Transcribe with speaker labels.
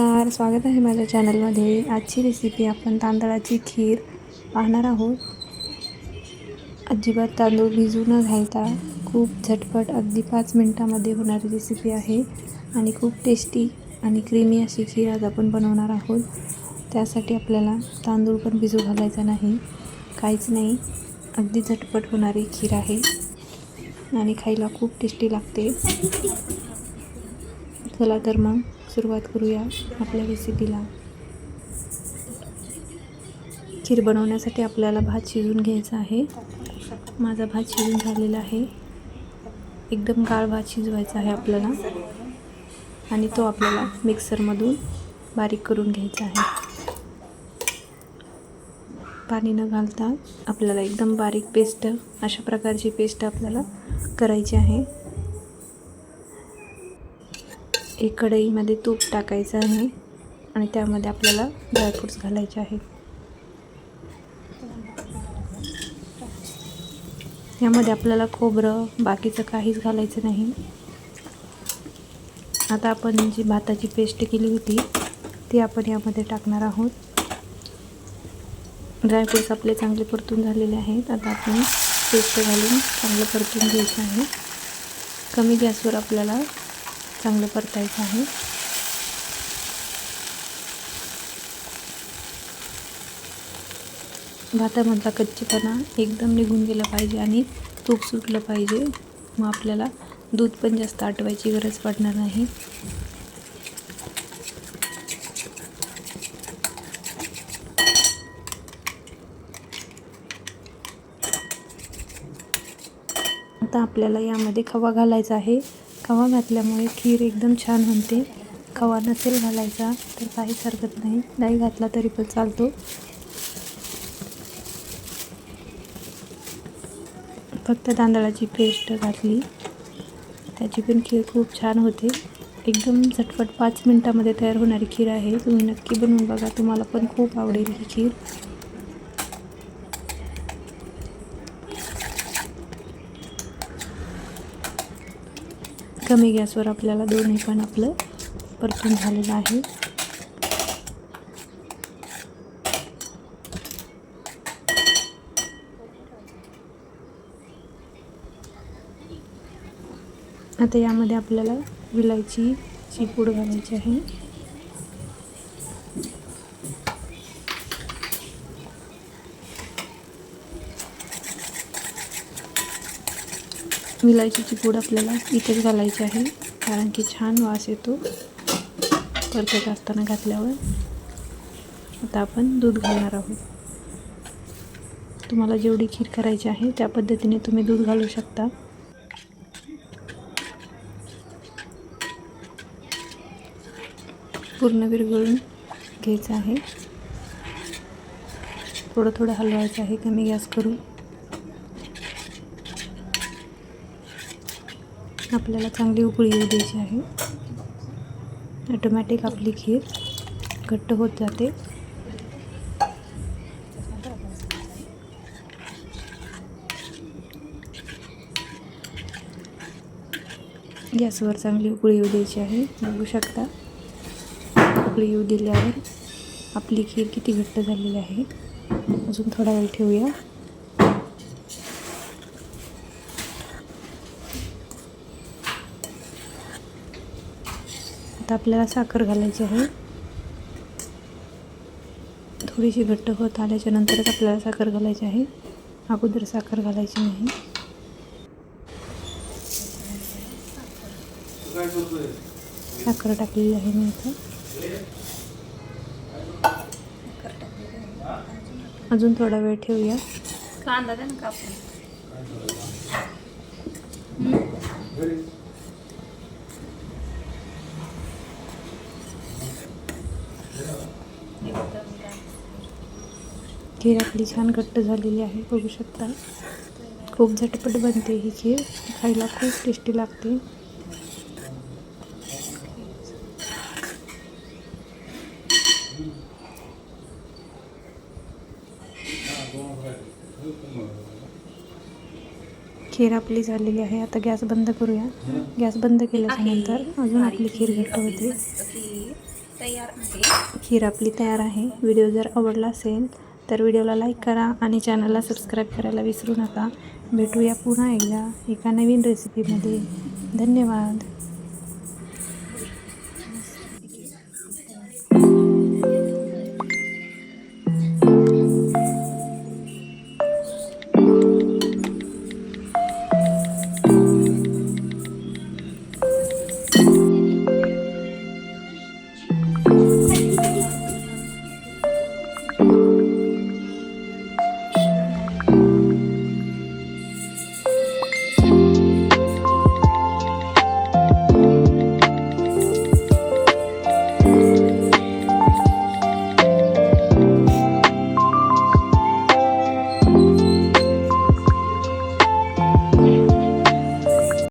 Speaker 1: नमस्कार स्वागत आहे माझ्या चॅनलमध्ये. आजची रेसिपी आपण तांदळाची खीर पाहणार आहोत. अजिबात तांदूळ भिजू न घालता खूप झटपट अगदी पाच मिनटामध्ये होणारी रेसिपी आहे आणि खूप टेस्टी आणि क्रीमी अशी खीर आज आपण बनवणार आहोत. त्यासाठी आपल्याला तांदूळ पण भिजू घालायचा नाही. काहीच नाही अगदी झटपट होणारी खीर आहे आणि खायला खूप टेस्टी लागते. चला तर मग सुरुवात करूया आपल्या रेसिपीला खीर बनवण्यासाठी आपल्याला भात शिजून घ्यायचा आहे. माझा भात शिजून झालेला आहे. एकदम गाळ भात शिजवायचा आहे आपल्याला. आणि तो आपल्याला मिक्सरमधून बारीक करून घ्यायचा आहे. पाणी न घालता आपल्याला एकदम बारीक पेस्ट अशा प्रकारची पेस्ट आपल्याला करायची आहे. एक कढईमध्ये तूप टाकायचं आहे आणि त्यामध्ये आपल्याला ड्रायफ्रूट्स घालायचे आहेत यामध्ये आपल्याला खोबरं बाकीचं काहीच घालायचं नाही. आता आपण जी भाताची पेस्ट केली होती ती आपण यामध्ये टाकणार आहोत. ड्रायफ्रूट्स आपले चांगले परतून झालेले आहेत. आता आपण पेस्ट घालून चांगलं परतून घ्यायचं आहे. कमी गॅसवर आपल्याला चांगलं परतायचं आहे. भातामधला कच्चेपणा एकदम निघून गेला पाहिजे आणि तूप सुटलं पाहिजे. मग आपल्याला दूध पण जास्त आटवायची गरज पडणार नाही. आता आपल्याला यामध्ये खवा घालायचा आहे. खवा घातल्यामुळे खीर एकदम छान बनते खवा नसेल घालायचा तर काहीच हरकत नाही. नाही घातला तरी पण चालतो. फक्त तांदळाची पेस्ट घातली. त्याची पण खीर खूप छान होते. एकदम झटपट पाच मिनटामध्ये तयार होणारी खीर आहे. तुम्ही नक्की बनवून बघा. तुम्हाला पण खूप आवडेल ही खीर. कमी गॅसवर आपल्याला दोन्ही पण आपलं परतून झालेलं आहे. आता यामध्ये आपल्याला विलायचीची पूड घालायची आहे. विलायचीची पूड आपल्याला इथेच घालायची आहे कारण की छान वास येतो. परतत असताना घातल्यावर. आता आपण दूध घालणार आहोत. तुम्हाला जेवढी खीर करायची आहे त्या पद्धतीने तुम्ही दूध घालू शकता. पूर्ण विरघळून घ्यायचं आहे. थोडं थोडं हलवायचं आहे कमी गॅस करून. आपल्याला चांगली उकळी येऊ द्यायची आहे. ऑटोमॅटिक आपली खीर घट्ट होत जाते. गॅसवर चांगली उकळी येऊ द्यायची आहे. बघू शकता. उकळी येऊ दिल्यावर आपली खीर किती घट्ट झालेली आहे. अजून थोडा वेळ ठेवूया. आता आपल्याला साखर घालायची आहे. थोडीशी घट्ट होत आल्याच्या नंतरच आपल्याला साखर घालायची आहे. अगोदर साखर घालायची नाही. साखर टाकलेली आहे मी इथं. अजून थोडा वेळ ठेवूया.
Speaker 2: कांदा ना कापून.
Speaker 1: खीर आपली छान घट्ट झालेली आहे बघू शकता. खूप झटपट बनते ही खीर खायला खूप टेस्टी लागते. खीर आपली झालेली आहे आता गॅस बंद करूया. गॅस बंद केल्याच्यानंतर अजून आपली खीर घट्ट होते. खीर आपली तयार आहे. व्हिडिओ जर आवडला असेल तर व्हिडिओला लाईक करा आणि चॅनलला सबस्क्राईब करायला विसरू नका. भेटूया पुन्हा एकदा एका नवीन रेसिपीमध्ये धन्यवाद.